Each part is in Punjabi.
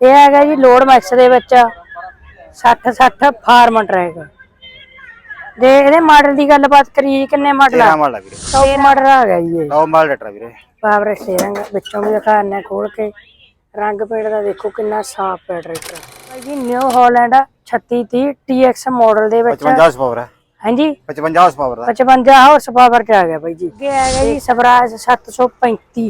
ਇਹ ਹੈਗਾ ਜੀ ਲੋਡ ਮੈਕਸ ਦੇ ਵਿੱਚ 60 60 ਫਾਰਮ ਟਰੈਕ ਜੇ ਇਹਦੇ ਮਾਡਲ ਦੀ ਗੱਲਬਾਤ ਕਰੀਏ ਕਿੰਨੇ ਮਾਡਲ ਆ? ਤੇਰਾ ਮਾਲ ਆ ਵੀਰੇ। ਟੌਪ ਮਾਡਲ ਆ ਗਿਆ ਜੀ ਇਹ। ਨੌ ਮਾਲ ਲੈਟਰ ਵੀਰੇ। ਪਾਵਰ ਸਟੀਅਰਿੰਗ ਵਿੱਚੋਂ ਵੀ ਦਿਖਾਣੇ ਖੋਲ ਕੇ। ਰੰਗ ਪੇਂਟ ਦਾ ਦੇਖੋ ਕਿੰਨਾ ਸਾਫ਼ ਹੈ ਟਰੈਕਟਰ। ਭਾਈ ਜੀ ਨਿਊ ਹਾਲੈਂਡ 3630 TX ਮਾਡਲ ਦੇ ਵਿੱਚ। 55 ਪਾਵਰ ਹੈ ਹਾਂਜੀ? 55 ਪਾਵਰ ਦਾ। 55 ਹਾਰਸ ਪਾਵਰ ਚ ਆ ਗਿਆ ਬਾਈ ਜੀ। ਅੱਗੇ ਆ ਗਿਆ ਜੀ ਸਵਰਾਜ 735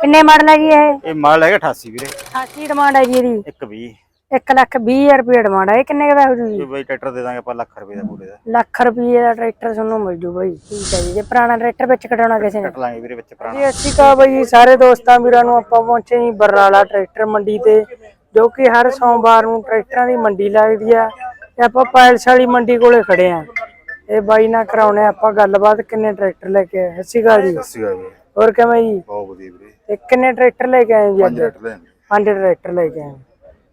ਕਿੰਨੇ ਮਾਡਲ ਹੈ ਜੀ ਇਹ? ਇਹ ਮਾਲ ਹੈਗਾ 88 ਵੀਰੇ। 88 ਡਿਮਾਂਡ ਹੈ ਜੀ ਇਹਦੀ। 120 1 ਲੱਖ 20 ਰੁਪਏ ਡਿਮਾਂਡ ਹੈ ਇਹ ਕਿੰਨੇ ਦਾ ਹੋ ਜੂ ਜੀ ਇਹ ਬਈ ਟਰੈਕਟਰ ਦੇ ਦਾਂਗੇ ਆਪਾਂ ਲੱਖ ਰੁਪਏ ਦਾ ਪੂਰੇ ਦਾ। ਲੱਖ ਰੁਪਏ ਦਾ ਟਰੈਕਟਰ ਤੁਹਾਨੂੰ ਮਿਲ ਜੂ ਬਾਈ। ਠੀਕ ਹੈ ਜੀ। ਜੇ ਪੁਰਾਣਾ ਟਰੈਕਟਰ ਵਿੱਚ ਕਢਾਉਣਾ ਕਿਸੇ ਨੇ? ਕੱਟ ਲਾਂਗੇ ਵੀਰੇ ਵਿੱਚ ਪੁਰਾਣਾ। ਜੀ ਅਸੀਂ ਕਹਾ ਬਾਈ ਸਾਰੇ ਦੋਸਤਾਂ ਵੀਰਾਂ ਨੂੰ ਆਪਾਂ ਪਹੁੰਚੇ ਜੀ ਬਰਨਾਲਾ ਟਰੈਕਟਰ ਮੰਡੀ ਤੇ ਜੋ ਕਿ ਹਰ ਸੋਮਵਾਰ ਨੂੰ ਟਰੈਕਟਰਾਂ ਦੀ ਮੰਡੀ ਲੱਗਦੀ ਆ ਤੇ ਆਪਾਂ ਪਾਇਲਸ ਵਾਲੀ ਮੰਡੀ ਕੋਲੇ ਖੜੇ ਆ। ਇਹ ਬਾਈ ਨਾਲ ਕਰਾਉਣੇ ਆਪਾਂ ਗੱਲਬਾਤ ਕਿੰਨੇ ਟਰੈਕਟਰ ਲੈ ਕੇ ਆਏ। ਸ਼੍ਰੀ ਅਕਾਲ ਜੀ। ਅੱਸੀ ਆ ਵੀਰੇ ਹੋਰ ਕਿਵੇਂ ਜੀ? ਬਹੁਤ ਵਧੀਆ ਵੀਰੇ। ਤੇ ਕਿੰਨੇ ਟਰੈਕਟਰ ਲੈ ਕੇ ਆਏ ਜੀ ਅੱਜ? ਟਰੈਕਟਰ ਲੈਣ ਪੰਜ ਟਰੈਕਟਰ ਲੈ ਕੇ ਆਏ।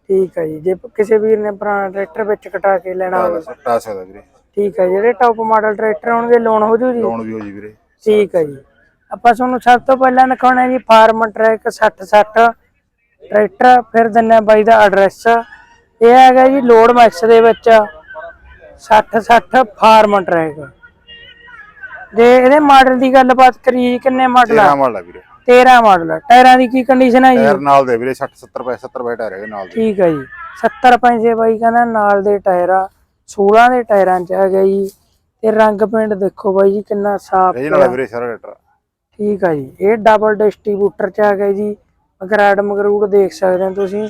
ਠੀਕ ਹੈ ਜੀ। ਜੇ ਕਿਸੇ ਵੀਰ ਨੇ ਪੁਰਾਣਾ ਟਰੈਕਟਰ ਵਿੱਚ ਕਟਾ ਕੇ ਲੈਣਾ ਹੋਵੇ। ਸੱਟਾ ਸਕਦਾ ਵੀਰੇ। ਠੀਕ ਹੈ ਜਿਹੜੇ ਟੌਪ ਮਾਡਲ ਟਰੈਕਟਰ ਹੋਣਗੇ ਲੋਨ ਹੋ ਜੂ ਜੀ ਲੋਨ ਵੀ ਹੋ ਜੀ ਵੀਰੇ। ਠੀਕ ਹੈ ਜੀ। ਆਪਾਂ ਤੁਹਾਨੂੰ ਸਭ ਤੋਂ ਪਹਿਲਾਂ ਦਿਖਾਉਣਾ ਜੀ ਫਾਰਮ ਟਰੈਕ 6060 ਟਰੈਕਟਰ ਫਿਰ ਦਿੰਨੇ ਬਾਈ ਦਾ ਐਡਰੈਸ ਇਹ ਹੈਗਾ ਜੀ ਲੋਡ ਮੈਕਸ ਦੇ ਵਿੱਚ 6060 ਫਾਰਮ ਟਰੈਕ। ਜੇ ਇਹਦੇ ਮਾਡਲ ਦੀ ਗੱਲਬਾਤ ਕਰੀਏ ਕਿੰਨੇ ਮਾਡਲ ਆ? ਤੇਰਾ ਮਾਲ ਆ ਵੀਰੇ। 13 ਮਾਡਲ ਆ। ਟਾਇਰਾਂ ਦੀ ਕੀ ਕੰਡੀਸ਼ਨ ਹੈ ਜੀ? ਟਾਇਰ ਨਾਲ ਦੇ ਵੀਰੇ 60 70 ਪੈ 70 ਪੈ ਟਾਇਰ ਹੈਗੇ ਨਾਲ ਦੇ। ਠੀਕ ਹੈ ਜੀ। 70 ਪੈਸੇ ਬਾਈ ਕਹਿੰਦਾ ਨਾਲ ਦੇ ਟਾਇਰ ਆ। 16 ਦੇ ਟਾਇਰਾਂ ਚ ਗਿਆ ਜੀ। ਤੇ ਰੰਗ ਪਿੰਡ ਦੇਖੋ ਬਾਈ ਜੀ ਕਿੰਨਾ ਸਾਫ਼ ਰੇਜ ਨਾਲ ਵੀਰੇ ਸਾਰਾ ਟਰੈਕਟਰ ਠੀਕ ਆ ਜੀ। ਇਹ ਡਬਲ ਡਿਸਟ੍ਰੀਬਿਊਟਰ ਚ ਆ ਗਿਆ ਜੀ ਮਗਰਾੜ ਮਗਰੂੜ ਦੇਖ ਸਕਦੇ ਹੋ ਤੁਸੀਂ।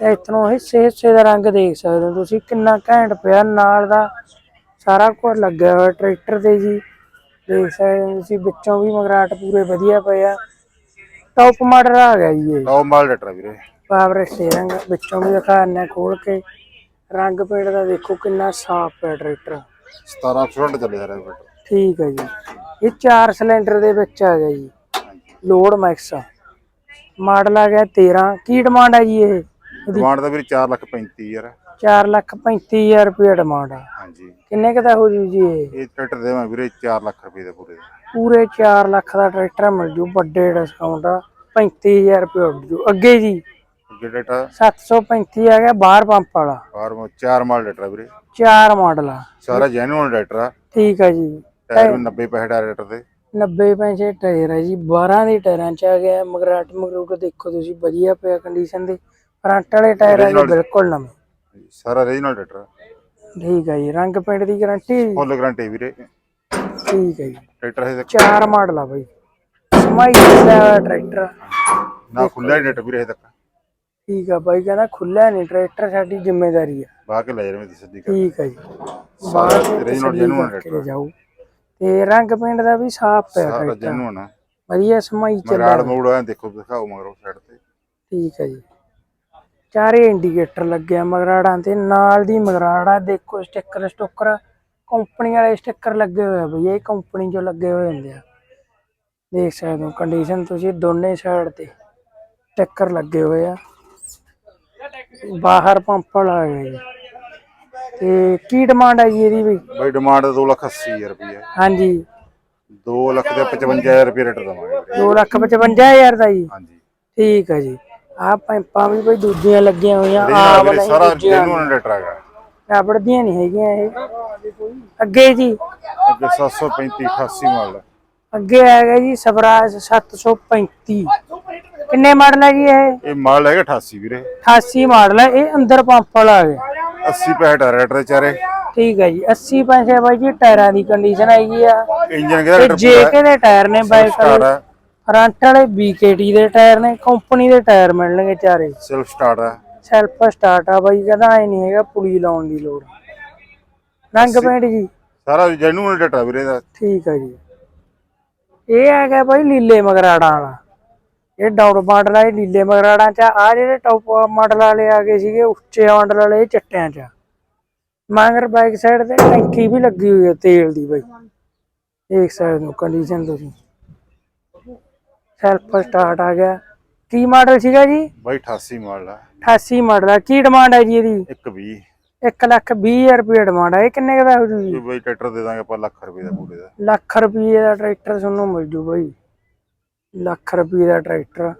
ਤੇ ਇਥੋਂ ਹਿੱਸੇ ਹਿੱਸੇ ਦਾ ਰੰਗ ਦੇਖ ਸਕਦੇ ਹੋ ਤੁਸੀਂ। ਕਿੰਨਾ ਘੈਂਟ ਪਿਆ ਨਾਲ ਦਾ। ਸਾਰਾ ਕੁਝ ਲੱਗਿਆ ਹੋਇਆ ਟਰੈਕਟਰ ਤੇ ਜੀ। ਦੇਖ ਸਕਦੇ ਹੋ ਤੁਸੀਂ ਵਿੱਚੋਂ ਵੀ ਮਗਰਾਟ ਪੂਰੇ ਵਧੀਆ ਪਏ ਆ। ਟੌਪ ਮਾਡਲ ਆ ਗਿਆ ਜੀ ਇਹ। ਨੌ ਮਾਲ ਲੈਟਰ ਵੀਰੇ। ਪਾਵਰ ਸਟੀਅਰਿੰਗ ਵਿੱਚੋਂ ਵੀ ਦਿਖਾਣੇ ਖੋਲ ਕੇ। ਰੰਗ ਪੇਂਟ ਦਾ ਦੇਖੋ ਕਿੰਨਾ ਸਾਫ਼ ਹੈ ਟਰੈਕਟਰ। 17 ਸਟੂਡੈਂਟ ਚੱਲੇ ਸਾਰਾ ਟਰੈਕਟਰ। ਠੀਕ ਹੈ ਜੀ। ਇਹ 4 ਸਿਲੰਡਰ ਦੇ ਵਿੱਚ ਆ ਗਿਆ ਜੀ। ਲੋਡ ਮੈਕਸ ਮਾਡਲ ਆ ਗਿਆ 13 ਕੀ ਡਿਮਾਂਡ ਹੈ ਜੀ ਇਹ? ਡਿਮਾਂਡ ਦਾ ਵੀਰੇ 4 ਲੱਖ 35 ਯਾਰ 4 ਲੱਖ 35000 ਰੁਪਏ ਡਿਮਾਂਡ ਆ। ਹਾਂਜੀ। ਕਿੰਨੇ ਕੁ ਦਾ ਹੋ ਜੂ ਜੀ ਇਹ? ਇਹ ਟਰੈਕਟਰ ਦੇਵਾਂ ਵੀਰੇ 4 ਲੱਖ ਰੁਪਏ ਦਾ ਪੂਰੇ। ਪੂਰੇ 4 ਲੱਖ ਦਾ ਟਰੈਕਟਰ ਮਿਲ ਜੂ ਵੱਡੇ ਡਿਸਕਾਊਂਟ ਆ 35000 ਰੁਪਏ ਉੱਡ ਜੂ। ਅੱਗੇ ਜੀ ਅੱਗੇ ਟਰੈਕਟਰ 735 ਆ ਗਿਆ ਬਾਹਰ ਪੰਪ ਵਾਲਾ। ਫਾਰਮ 4 ਮਾਲ ਲੈਟਰ ਵੀਰੇ। 4 ਮਾਡਲ ਆ। ਸਾਰਾ ਜੈਨੂਅਲ ਲੈਟਰ ਆ ਠੀਕ ਆ ਜੀ। ਟਾਇਰ ਵੀ 90 ਪੈਸੇ ਟਾਇਰ ਲੈਟਰ ਦੇ 90 ਪੈਸੇ ਟਾਇਰ ਹੈ ਜੀ। 12 ਦੇ ਟਾਇਰਾਂ ਚ ਆ ਗਿਆ। ਮਗਰਾਟ ਮਗਰੂਟ ਦੇਖੋ ਤੁਸੀਂ ਵਧੀਆ ਪਿਆ ਕੰਡੀਸ਼ਨ ਦੇ। ਫਰੰਟ ਵਾਲੇ ਟਾਇਰ ਆ ਜੀ ਬਿਲਕੁਲ ਨਵੇਂ। ਸਾਰਾ ਰੀਜਨਲ ਲੈਟਰ ਠੀਕ ਹੈ ਜੀ ਰੰਗ ਪੇਂਟ ਦੀ ਗਾਰੰਟੀ ਫੁੱਲ ਗਾਰੰਟੀ ਵੀਰੇ। ਠੀਕ ਹੈ ਜੀ। ਟਰੈਕਟਰ ਹੈ ਚਾਰ ਮਾਡਲ ਆ ਬਾਈ। ਸਮਾਈ ਦਾ ਟਰੈਕਟਰ ਨਾ ਖੁੱਲਾ ਹੀ ਲੈਟਰ ਵੀਰੇ ਤੱਕ। ਠੀਕ ਆ ਬਾਈ ਕਹਿੰਦਾ ਖੁੱਲਾ ਨਹੀਂ ਟਰੈਕਟਰ ਸਾਡੀ ਜ਼ਿੰਮੇਵਾਰੀ ਆ। ਬਾਹ ਕੇ ਲੈ ਜਾਵੇਂ ਦੀ ਸਿੱਧੀ ਕਰ ਠੀਕ ਹੈ ਜੀ। ਤੇ ਰੀਜਨਲ ਕਰਕੇ ਲੈਟਰ ਜਾਊ ਤੇ ਰੰਗ ਪੇਂਟ ਦਾ ਵੀ ਸਾਫ਼ ਪਿਆ ਸਾਰਾ ਟਰੈਕਟਰ ਜੈਨੂਅਲ ਆ। ਵਧੀਆ ਸਮਾਈ ਚੱਲ ਮਰਾੜ ਮੋੜ ਆ ਦੇਖੋ ਦਿਖਾਓ ਮਗਰੋਂ ਸਾਈਡ ਤੇ। ਠੀਕ ਹੈ ਜੀ। ਚਾਰੇ ਇੰਡੀਕੇਟਰ ਲੱਗਿਆ ਮਗਰਾੜਾਂ ਤੇ ਨਾਲ ਦੀ ਮਗਰਾੜਾ ਦੇਖੋ ਸਟicker ਸਟੋਕਰ ਕੰਪਨੀ ਵਾਲੇ ਸਟicker ਲੱਗੇ ਹੋਏ ਆ ਬਈ ਇਹ ਕੰਪਨੀ ਚੋਂ ਲੱਗੇ ਹੋਏ ਹੁੰਦੇ ਆ। ਦੇਖ ਸਕਦੇ ਹੋ ਕੰਡੀਸ਼ਨ ਤੁਸੀਂ ਦੋਨੇ ਸਾਈਡ ਤੇ ਸਟicker ਲੱਗੇ ਹੋਏ ਆ। ਬਾਹਰ ਪੰਪ ਵਾਲਾ ਹੈ ਜੀ। ਤੇ ਕੀ ਡਿਮਾਂਡ ਹੈ ਜੀ ਇਹਦੀ ਵੀ ਬਾਈ ਡਿਮਾਂਡ 2 ਲੱਖ 80 ਹਜ਼ਾਰ ਰੁਪਏ ਹਾਂਜੀ। 2 ਲੱਖ ਤੇ 55000 ਰੁਪਏ ਰੇਟ ਦਵਾਂਗੇ। ਵੀਰੇ। 2 ਲੱਖ 55000 ਦਾ ਜੀ। ਹਾਂਜੀ। ਠੀਕ ਹੈ ਜੀ। ਆਹ ਪੰਪਾਂ ਵੀ ਬਈ ਦੂਜੀਆਂ ਲੱਗੀਆਂ ਹੋਈਆਂ ਆ ਵਾਲਾ ਹੀ ਸਾਰਾ ਜੈਨੂਅਲ ਲੈਟਰ ਹੈਗਾ ਰਬੜਦੀਆਂ ਨਹੀਂ ਹੈਗੀਆਂ ਇਹ। ਅੱਗੇ ਜੀ। ਅੱਗੇ 735 88 ਮਾਡਲ। ਅੱਗੇ ਆ ਗਿਆ ਜੀ ਸਵਰਾਜ 735 ਕਿੰਨੇ ਮਾਡਲ ਹੈ ਜੀ ਇਹ? ਇਹ ਮਾਡਲ ਹੈਗਾ 88 ਵੀਰੇ। 88 ਮਾਡਲ ਹੈ ਇਹ ਅੰਦਰ ਪੰਪ ਵਾਲਾ ਆ ਗਿਆ। 80 ਪੈਸੇ ਟਾਇਰ ਰੇਟਰ ਚਾਰੇ। ਠੀਕ ਹੈ ਜੀ 80 ਪੈਸੇ ਬਾਈ ਜੀ ਟਾਇਰਾਂ ਦੀ ਕੰਡੀਸ਼ਨ ਹੈਗੀ ਆ। ਇੰਜਨ ਕਿਹਦਾ ਤੇ ਰੇਟਰ ਜੇਕੇ ਦੇ ਟਾਇਰ ਨੇ ਬਾਈਕ ਸਟਾਰਟ ਫਰੰਟ ਵਾਲੇ BKT ਦੇ ਟਾਇਰ ਨੇ ਕੰਪਨੀ ਦੇ ਟਾਇਰ ਮਿਲਣਗੇ ਚਾਰੇ। ਸੈਲਫ ਸਟਾਰਟ ਹੈ ਸੈਲਫ ਸਟਾਰਟ ਆ ਬਾਈ ਕਹਿੰਦਾ ਐ ਨਹੀਂ ਹੈਗਾ ਪੁਲੀ ਲਾਉਣ ਦੀ ਲੋੜ। ਰੰਗ ਪੇਂਟ ਜੀ। ਸਾਰਾ ਜੈਨੂਅਲ ਲੈਟਰ ਵੀਰੇ ਦਾ ਠੀਕ ਹੈ ਜੀ। ਇਹ ਹੈਗਾ ਬਾਈ ਲੀਲੇ ਮਗਰਾੜਾਂ ਵਾਲਾ। ਇਹ ਡਾਊਨ ਮਾਡਲ ਆ ਇਹ ਨੀਲੇ ਮਗਰਾੜਾਂ ਚ ਆ। ਜਿਹੜੇ ਟੌਪ ਮਾਡਲ ਵਾਲੇ ਆ ਗਏ ਸੀਗੇ ਉੱਚੇ ਮਾਡਲ ਵਾਲੇ ਚਿੱਟਿਆਂ ਚ ਆ। ਮਗਰ ਬਾਈਕ ਸਾਈਡ ਤੇ ਟੈਂਕੀ ਵੀ ਲੱਗੀ ਹੋਈ ਹੈ ਤੇਲ ਦੀ ਬਾਈ। ਦੇਖ ਸਕਦੇ ਹੋ ਕੰਡੀਸ਼ਨ ਤੁਸੀਂ। ਸੈਲਫ ਸਟਾਰਟ ਆ ਗਿਆ। ਕੀ ਮਾਡਲ ਸੀਗਾ ਜੀ? ਬਾਈ 88 ਮਾਡਲ ਹੈ 88 ਮਾਡਲ ਆ। ਕੀ ਡਿਮਾਂਡ ਹੈ ਜੀ ਇਹਦੀ? 120 1 ਲੱਖ 20000 ਰੁਪਏ ਡਿਮਾਂਡ ਹੈ ਇਹ ਕਿੰਨੇ ਦਾ ਹੋ ਜੂ ਜੀ? ਬਾਈ ਟਰੈਕਟਰ ਦੇ ਦਾਂਗੇ ਆਪਾਂ ਲੱਖ ਰੁਪਏ ਦਾ ਪੂਰੇ ਦਾ। ਲੱਖ ਰੁਪਏ ਦਾ ਟਰੈਕਟਰ ਤੁਹਾਨੂੰ ਮਿਲ ਜੂ ਬਾਈ। ਲੱਖ ਰੁਪਏ ਦਾ ਟਰੈਕਟਰ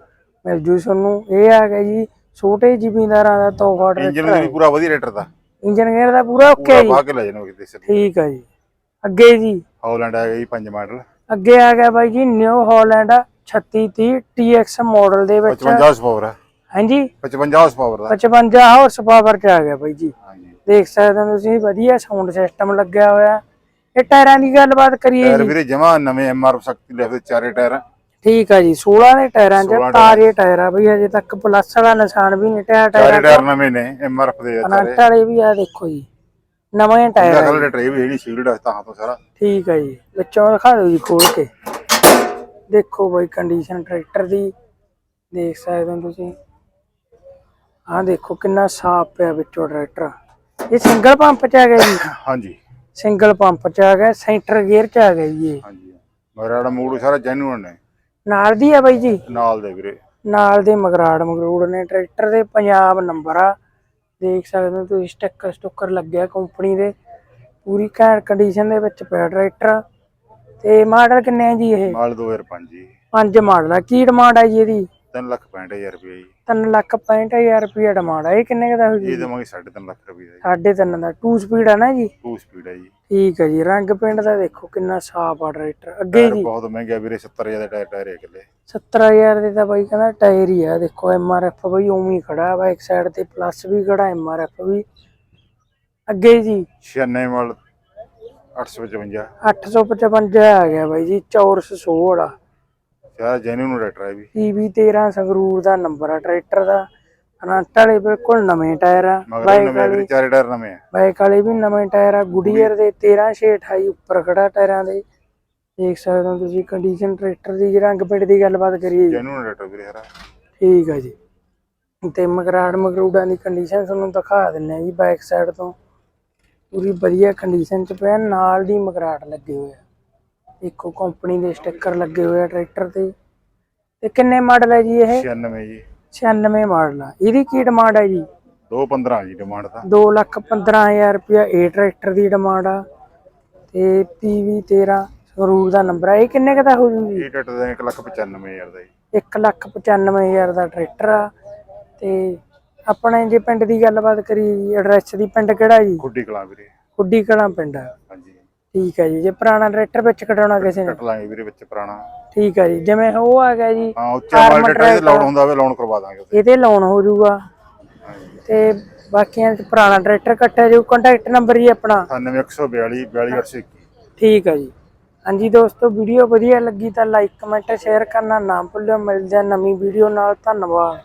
ਮਿਲ ਜੂ ਤੁਹਾਨੂੰ। ਇਹ ਆ ਗਿਆ ਜੀ ਛੋਟੇ ਜ਼ਿਮੀਂਦਾਰਾਂ ਦਾ ਤੋਹਫਾ ਇੰਜਨ ਟਰੈਕਟਰ ਵੀ ਪੂਰਾ ਵਧੀਆ ਰੇਟਰ ਦਾ। ਇੰਜਨ ਗੇਅਰ ਦਾ ਪੂਰਾ ਓਕੇ ਪੂਰਾ ਜੀ। ਬਾਹ ਕੇ ਲੈ ਜਾਣੋ ਕਿਤੇ ਸਿਰ ਠੀਕ ਆ ਜੀ। ਅੱਗੇ ਜੀ। ਹੌਲੈਂਡ ਆ ਗਈ ਪੰਜ ਮਾਡਲ ਅੱਗੇ ਆ ਗਿਆ ਬਾਈ ਜੀ ਨਿਊ ਹਾਲੈਂਡ 3630 TX ਮਾਡਲ ਦੇ ਵਿੱਚ 55 ਹਾਰਸ ਪਾਵਰ ਹੈ। ਹਾਂਜੀ। 55 ਹਾਰਸ ਪਾਵਰ ਦਾ। 55 ਹਾਰਸ ਪਾਵਰ ਚ ਆ ਗਿਆ ਬਾਈ ਜੀ। ਹਾਂਜੀ। ਦੇਖ ਸਕਦੇ ਹੋ ਤੁਸੀਂ ਵਧੀਆ ਸਾਊਂਡ ਸਿਸਟਮ ਲੱਗਿਆ ਹੋਇਆ। ਇਹ ਟਾਇਰਾਂ ਦੀ ਗੱਲਬਾਤ ਕਰੀਏ ਟਾਇਰ ਜੀ। ਵੀਰੇ ਜਮਾ ਨਵੇਂ ਐਮਆਰ ਸ਼ਕਤੀ ਲਿਖਦੇ ਚਾਰੇ ਟਾਇਰ। ਆ। ਠੀਕ ਆ ਜੀ 16 ਦੇ ਟਾਇਰਾਂ 'ਚ 16 ਤਾਰੇ ਟਾਇਰ ਆ ਬਈ ਹਜੇ ਤੱਕ ਪਲੱਸ ਵਾਲਾ ਨਿਸ਼ਾਨ ਵੀ ਨਹੀਂ ਟਾਇਰ ਚਾਰੇ ਟਾਇਰਾਂ ਟਾਇਰ ਨਵੇਂ ਨੇ ਐਮਆਰਐਫ ਦੇ ਆ ਵਾਲੇ ਵੀ ਆ ਦੇਖੋ ਜੀ। ਨਵੇਂ ਟਾਇਰ ਆ ਕਲਰ ਟਰੇ ਵੀ ਜਿਹੜੀ ਸ਼ੀਲਡ ਤਾਂ ਤੋਂ ਸਾਰਾ। ਠੀਕ ਆ ਜੀ ਵਿੱਚੋਂ ਦਿਖਾ ਦਿਓ ਜੀ ਖੋਲ ਕੇ। ਦੇਖੋ ਬਈ ਕੰਡੀਸ਼ਨ ਟਰੈਕਟਰ ਦੀ ਦੇਖ ਸਕਦੇ ਹੋ ਤੁਸੀਂ। ਆਹ ਦੇਖੋ ਕਿੰਨਾ ਸਾਫ਼ ਪਿਆ ਵਿੱਚੋਂ ਟਰੈਕਟਰ ਇਹ ਸਿੰਗਲ ਪੰਪ ਚ ਆ ਗਿਆ ਜੀ? ਹਾਂਜੀ। ਸਿੰਗਲ ਪੰਪ ਚ ਆ ਗਿਆ ਸੈਂਟਰ ਗੇਅਰ ਚ ਆ ਗਿਆ ਜੀ ਇਹ। ਹਾਂਜੀ ਮਗਰਾੜਾ ਮੂਡ ਸਾਰਾ ਜੈਨੂਨ ਨੇ। ਨਾਲ ਦੀ ਆ ਬਾਈ ਜੀ? ਨਾਲ ਦੇ ਵੀਰੇ। ਨਾਲ ਦੇ ਮਗਰਾੜ ਮਗਰੂੜ ਨੇ। ਟਰੈਕਟਰ ਦੇ ਪੰਜਾਬ ਨੰਬਰ ਆ। ਦੇਖ ਸਕਦੇ ਹੋ ਤੁਸੀਂ ਸਟicker ਸਟੁੱਕਰ ਲੱਗਿਆ ਕੰਪਨੀ ਦੇ। ਪੂਰੀ ਘੈਂਟ ਕੰਡੀਸ਼ਨ ਦੇ ਵਿੱਚ ਪਿਆ ਟਰੈਕਟਰ ਤੇ ਮਾਡਲ ਕਿੰਨੇ ਜੀ ਇਹ? ਮਾਲ 2005 ਜੀ। ਪੰਜ ਮਾਡਲ ਆ। ਕੀ ਡਿਮਾਂਡ ਆ ਜੀ ਇਹਦੀ? 3 ਲੱਖ 65000 ਰੁਪਏ ਜੀ। 3 ਲੱਖ 65000 ਰੁਪਏ ਡਿਮਾਂਡ ਆ। ਇਹ ਕਿੰਨੇ ਦਾ ਹੋ ਜੀ? ਇਹ ਦੇਵਾਂਗੇ 3.5 ਲੱਖ ਰੁਪਏ ਦਾ ਜੀ। ਸਾਢੇ ਤਿੰਨ ਦਾ। 2 ਸਪੀਡ ਆ ਨਾ ਜੀ? ਟੂ ਸਪੀਡ ਹੈ ਜੀ। ਠੀਕ ਹੈ ਜੀ। ਰੰਗ ਪਿੰਡ ਦਾ ਦੇਖੋ ਕਿੰਨਾ ਸਾਫ਼ ਆ ਟਰੈਕਟਰ ਅੱਗੇ ਜੀ? ਬਹੁਤ ਮਹਿੰਗਾ ਵੀਰੇ 70000 ਦਾ ਟਾਇਰ ਟਾਇਰ ਹੈ ਇਕੱਲੇ। 70000 ਦੇ ਤਾਂ ਬਾਈ ਕਹਿੰਦਾ ਟਾਇਰ ਹੀ ਆ। ਦੇਖੋ ਐਮਆਰਐਫ ਬਈ ਉਵੇਂ ਹੀ ਖੜਾ ਵਾ। ਇੱਕ ਸਾਈਡ ਤੇ ਪਲੱਸ ਵੀ ਖੜਾ ਐਮਆਰਐਫ ਵੀ। ਅੱਗੇ ਜੀ? 96 ਮਾਲ 855 855 ਆ ਗਿਆ ਬਾਈ ਜੀ ਚੌਰਸ 16 ਵਾਲਾ ਸਾਰਾ ਜੈਨੂਨ ਟਰੈਕਟਰ ਹੈ ਵੀ। PB 13 ਸੰਗਰੂਰ ਦਾ ਨੰਬਰ ਆ ਟਰੈਕਟਰ ਦਾ। ਅਨੰਟ ਵਾਲੇ ਬਿਲਕੁਲ ਨਵੇਂ ਟਾਇਰ ਆ। ਮਗਰ ਬਾਈਕ ਨਵੇਂ ਵੀਰੇ ਵਾਲੇ ਚਾਰੇ ਟਾਇਰ ਨਵੇਂ ਆ। ਬਾਈਕ ਵਾਲੇ ਵੀ ਨਵੇਂ ਟਾਇਰ ਆ। ਗੁਡੀਅਰ ਦੇ 13628 ਉੱਪਰ ਖੜਾ ਟਾਇਰਾਂ ਦੇ। ਦੇਖ ਸਕਦੇ ਹੋ ਤੁਸੀਂ ਕੰਡੀਸ਼ਨ ਟਰੈਕਟਰ ਦੀ ਜੇ ਰੰਗ ਪਿੰਡ ਦੀ ਗੱਲਬਾਤ ਕਰੀਏ ਜੈਨੂਨ ਟਰੈਕਟਰ ਵੀਰੇ ਸਾਰਾ ਠੀਕ ਆ ਜੀ। ਤੇ ਮਗਰਾੜ ਮਗਰੂੜਾਂ ਦੀ ਕੰਡੀਸ਼ਨ ਤੁਹਾਨੂੰ ਦਿਖਾ ਦਿੰਨੇ ਆ ਜੀ ਬੈਕ ਸਾਈਡ ਤੋਂ। ਪੂਰੀ ਵਧੀਆ ਕੰਡੀਸ਼ਨ ਚ ਪਿਆ ਨਾਲ ਦੀ ਮਗਰਾੜ ਲੱਗੇ ਹੋਏ ਆ। ਦੇਖੋ ਕੰਪਨੀ ਦੇ ਸਟicker ਲੱਗੇ ਹੋਏ ਆ ਟਰੈਕਟਰ ਤੇ। ਤੇ ਕਿੰਨੇ ਮਾਡਲ ਹੈ ਜੀ ਇਹ? 96 ਜੀ। 96 ਮਾਡਲ ਆ। ਇਹਦੀ ਕੀ ਡਿਮਾਂਡ ਹੈ ਜੀ? 215 ਜੀ ਡਿਮਾਂਡ ਤਾਂ। 2 ਲੱਖ 15000 ਰੁਪਇਆ ਇਹ ਟਰੈਕਟਰ ਦੀ ਡਿਮਾਂਡ ਆ। ਤੇ PV 13 ਸੰਗਰੂਰ ਦਾ ਨੰਬਰ ਆ। ਇਹ ਕਿੰਨੇ ਕੁ ਦਾ ਹੋ ਜੂ ਜੀ? ਇਹ ਟਰੈਕਟਰ ਦਾ 1 ਲੱਖ 95000 ਦਾ ਜੀ। 1 ਲੱਖ 95000 ਦਾ ਟਰੈਕਟਰ ਆ। ਤੇ ਆਪਣੇ ਜੇ ਪਿੰਡ ਦੀ ਗੱਲਬਾਤ ਕਰੀ ਐਡਰੈਸ ਦੀ ਪਿੰਡ ਕਿਹੜਾ ਜੀ? ਖੁੱਡੀ ਕਲਾਂ ਵੀਰੇ। ਕੁੱਡੀ ਕਲਾਂ ਪਿੰਡ। ਆ ਹਾਂਜੀ। ਠੀਕ ਹੈ ਜੀ ਜੇ ਪੁਰਾਣਾ ਟਰੈਕਟਰ ਵਿੱਚ ਕਢਾਉਣਾ ਕਿਸੇ ਨੇ? ਕੱਟ ਲਾਂਗੇ ਵੀਰੇ ਵਿੱਚ ਪੁਰਾਣਾ। ਠੀਕ ਹੈ ਜੀ ਜਿਵੇਂ ਉਹ ਆ ਗਿਆ ਜੀ ਹਾਂ ਉੱਚਾ ਮਾਲ ਟਰੈਕਟਰ ਜੇ ਲਾਉਣ ਹੁੰਦਾ ਹੋਵੇ ਲਾਉਣ ਕਰਵਾ ਦਾਂਗੇ ਉੱਥੇ। ਇਹਦੇ ਲੋਨ ਹੋ ਜਾਊਗਾ। ਹਾਂਜੀ। ਤੇ ਬਾਕੀਆਂ ਚ ਪੁਰਾਣਾ ਟਰੈਕਟਰ ਕੱਟਿਆ ਜਾਊ ਕੰਟੈਕਟ ਨੰਬਰ ਜੀ ਆਪਣਾ। 9142 42821 ਠੀਕ ਹੈ ਜੀ। ਹਾਂਜੀ ਦੋਸਤੋ ਵੀਡੀਓ ਵਧੀਆ ਲੱਗੀ ਤਾਂ ਲਾਈਕ ਕਮੈਂਟ ਸ਼ੇਅਰ ਕਰਨਾ ਨਾ ਭੁੱਲਿਓ। ਮਿਲਦੇ ਹਾਂ ਨਵੀਂ ਵੀਡੀਓ ਨਾਲ। ਧੰਨਵਾਦ।